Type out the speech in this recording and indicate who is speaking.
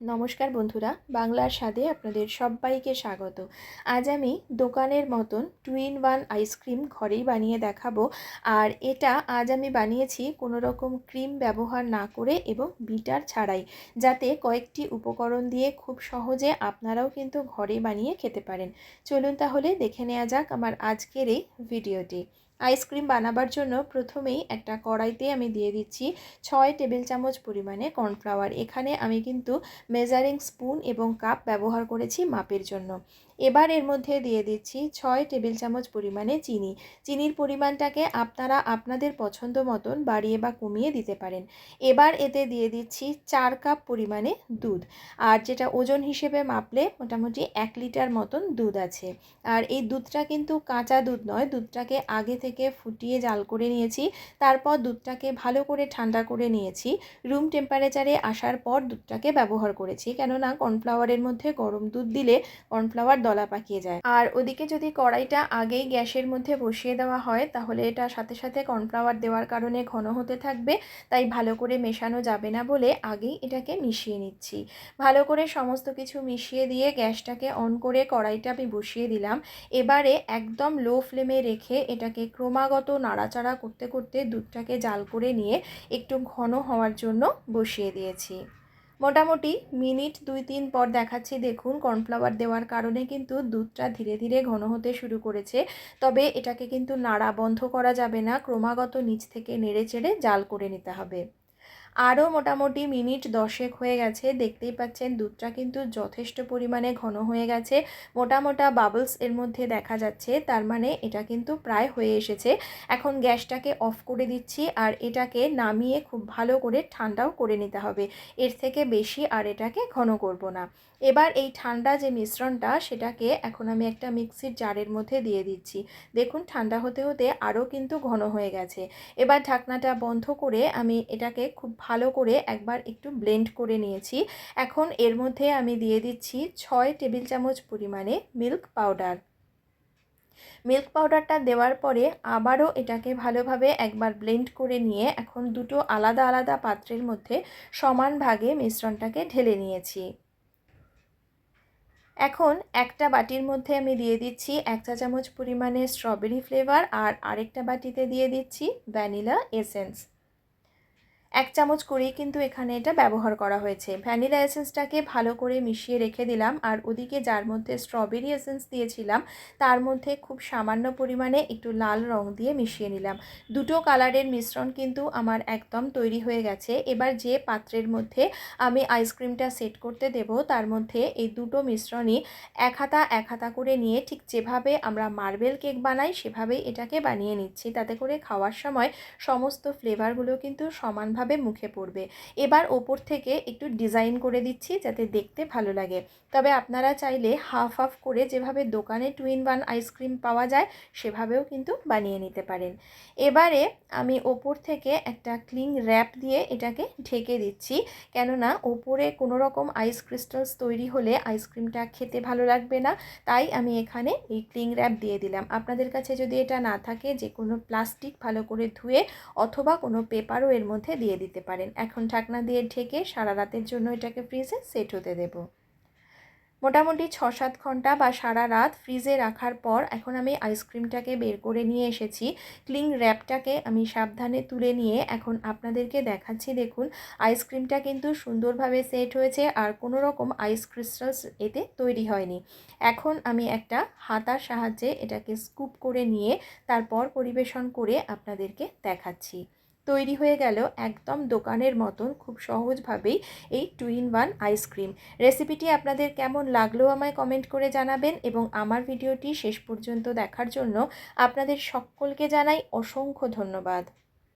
Speaker 1: নমস্কার বন্ধুরা, বাংলার স্বাদে আপনাদের সবাইকে স্বাগত। আজ আমি দোকানের মতন টু ইন ওয়ান আইসক্রিম ঘরেই বানিয়ে দেখাবো। আর এটা আজ আমি বানিয়েছি কোনো রকম ক্রিম ব্যবহার না করে এবং বিটার ছাড়াই, যাতে কয়েকটি উপকরণ দিয়ে খুব সহজে আপনারাও কিন্তু ঘরে বানিয়ে খেতে পারেন। চলুন তাহলে দেখে নেওয়া যাক আমার আজকের এই ভিডিওটি আইসক্রিম বানাবার জন্য প্রথমেই একটা কড়াইতে আমি দিয়ে দিচ্ছি ছয় টেবিল চামচ পরিমাণে কর্নফ্লাওয়ার এখানে আমি কিন্তু মেজারিং স্পুন এবং কাপ ব্যবহার করেছি মাপের জন্য। এবার এর মধ্যে দিয়ে দিচ্ছি ছয় টেবিল চামচ পরিমাণে চিনি। চিনির পরিমাণটাকে আপনারা আপনাদের পছন্দ মতন বাড়িয়ে বা কমিয়ে দিতে পারেন। এবার এতে দিয়ে দিচ্ছি চার কাপ পরিমাণে দুধ। আর যেটা ওজন হিসেবে মাপলে মোটামুটি এক লিটার মতন দুধ আছে। আর এই দুধটা কিন্তু কাঁচা দুধ নয়, দুধটাকে আগে থেকে ফুটিয়ে জাল করে নিয়েছি, তারপর দুধটাকে ভালো করে ঠান্ডা করে নিয়েছি। রুম টেম্পারেচারে আসার পর দুধটাকে ব্যবহার করেছি, কেননা কর্নফ্লাওয়ারের মধ্যে গরম দুধ দিলে কর্নফ্লাওয়ার দলা পাকিয়ে যায়। আর ওদিকে যদি কড়াইটা আগেই গ্যাসের মধ্যে বসিয়ে দেওয়া হয়, তাহলে এটা সাথে সাথে কর্নফ্লাওয়ার দেওয়ার কারণে ঘন হতে থাকবে, তাই ভালো করে মেশানো যাবে না বলে আগেই এটাকে মিশিয়ে নিচ্ছি। ভালো করে সমস্ত কিছু মিশিয়ে দিয়ে গ্যাসটাকে অন করে কড়াইটা আমি বসিয়ে দিলাম। এবারে একদম লো ফ্লেমে রেখে এটাকে ক্রমাগত নাড়াচাড়া করতে করতে দুধটাকে জাল করে নিয়ে একটু ঘন হওয়ার জন্য বসিয়ে দিয়েছি। মোটামুটি মিনিট দুই তিন পর দেখাচ্ছি, দেখুন কর্নফ্লাওয়ার দেওয়ার কারণে কিন্তু দুধটা ধীরে ধীরে ঘন হতে শুরু করেছে। তবে এটাকে কিন্তু নাড়া বন্ধ করা যাবে না, ক্রমাগত নিচ থেকে নেড়ে চেড়ে জাল করে নিতে হবে। আরও মোটামুটি মিনিট দশেক হয়ে গেছে, দেখতেই পাচ্ছেন দুধটা কিন্তু যথেষ্ট পরিমাণে ঘন হয়ে গেছে। মোটা মোটা বাবলস এর মধ্যে দেখা যাচ্ছে, তার মানে এটা কিন্তু প্রায় হয়ে এসেছে। এখন গ্যাসটাকে অফ করে দিচ্ছি আর এটাকে নামিয়ে খুব ভালো করে ঠান্ডাও করে নিতে হবে। এর থেকে বেশি আর এটাকে ঘন করব না। এবার এই ঠান্ডা যে মিশ্রণটা, সেটাকে এখন আমি একটা মিক্সির জারের মধ্যে দিয়ে দিচ্ছি। দেখুন ঠান্ডা হতে হতে আরও কিন্তু ঘন হয়ে গেছে। এবার ঢাকনাটা বন্ধ করে আমি এটাকে খুব ভালো করে একবার একটু ব্লেন্ড করে নিয়েছি। এখন এর মধ্যে আমি দিয়ে দিচ্ছি ছয় টেবিল চামচ পরিমাণে মিল্ক পাউডার মিল্ক পাউডারটা দেওয়ার পরে আবারও এটাকে ভালোভাবে একবার ব্লেন্ড করে নিয়ে এখন দুটো আলাদা আলাদা পাত্রের মধ্যে সমান ভাগে মিশ্রণটাকে ঢেলে নিয়েছি। এখন একটা বাটির মধ্যে আমি দিয়ে দিচ্ছি এক চা চামচ পরিমাণে স্ট্রবেরি ফ্লেভার আর আরেকটা বাটিতে দিয়ে দিচ্ছি ভ্যানিলা এসেন্স এক চামচ করেই কিন্তু এখানে এটা ব্যবহার করা হয়েছে। ভ্যানিলা এসেন্সটাকে ভালো করে মিশিয়ে রেখে দিলাম আর ওদিকে যার মধ্যে স্ট্রবেরি এসেন্স দিয়েছিলাম, তার মধ্যে খুব সামান্য পরিমাণে একটু লাল রং দিয়ে মিশিয়ে নিলাম। দুটো কালারের মিশ্রণ কিন্তু আমার একদম তৈরি হয়ে গেছে। এবার যে পাত্রের মধ্যে আমি আইসক্রিমটা সেট করতে দেব, তার মধ্যে এই দুটো মিশ্রণই এক হাতা এক হাতা করে নিয়ে ঠিক যেভাবে আমরা মার্বেল কেক বানাই, সেভাবেই এটাকে বানিয়ে নিচ্ছি। তাতে করে খাওয়ার সময় সমস্ত ফ্লেভারগুলো কিন্তু সমানভাবে ভাবে মুখে পড়বে। এবার ওপর থেকে একটু ডিজাইন করে দিচ্ছি যাতে দেখতে ভালো লাগে। তবে আপনারা চাইলে হাফ হাফ করে যেভাবে দোকানে টু ইন ওয়ান আইসক্রিম পাওয়া যায়, সেভাবেও কিন্তু বানিয়ে নিতে পারেন। এবারে আমি ওপর থেকে একটা ক্লিং র্যাপ দিয়ে এটাকে ঢেকে দিচ্ছি। কেননা ওপরে কোনো রকম আইস ক্রিস্টালস তৈরি হলে আইসক্রিমটা খেতে ভালো লাগবে না, তাই আমি এখানে এই ক্লিং র্যাপ দিয়ে দিলাম। আপনাদের কাছে যদি এটা না থাকে, যে কোনো প্লাস্টিক ভালো করে ধুয়ে অথবা কোনো পেপারও এর মধ্যে দিয়ে দিয়ে দিতে পারেন। এখন ঢাকনা দিয়ে ঢেকে সারা রাতের জন্য এটাকে ফ্রিজে সেট হতে দেব। মোটামুটি ছ সাত ঘণ্টা বা সারা রাত ফ্রিজে রাখার পর এখন আমি আইসক্রিমটাকে বের করে নিয়ে এসেছি। ক্লিং র্যাপটাকে আমি সাবধানে তুলে নিয়ে এখন আপনাদেরকে দেখাচ্ছি দেখুন আইসক্রিমটা কিন্তু সুন্দরভাবে সেট হয়েছে আর কোনো রকম আইস ক্রিস্টালস এতে তৈরি হয়নি। এখন আমি একটা হাতার সাহায্যে এটাকে স্কুপ করে নিয়ে তারপর পরিবেশন করে আপনাদেরকে দেখাচ্ছি। তৈরি হয়ে গেল একদম দোকানের মতন খুব সহজভাবেই এই টু ইন ওয়ান আইসক্রিম রেসিপিটি আপনাদের কেমন লাগল আমায় কমেন্ট করে জানাবেন এবং আমার ভিডিওটি শেষ পর্যন্ত দেখার জন্য আপনাদের সকলকে জানাই অসংখ্য ধন্যবাদ।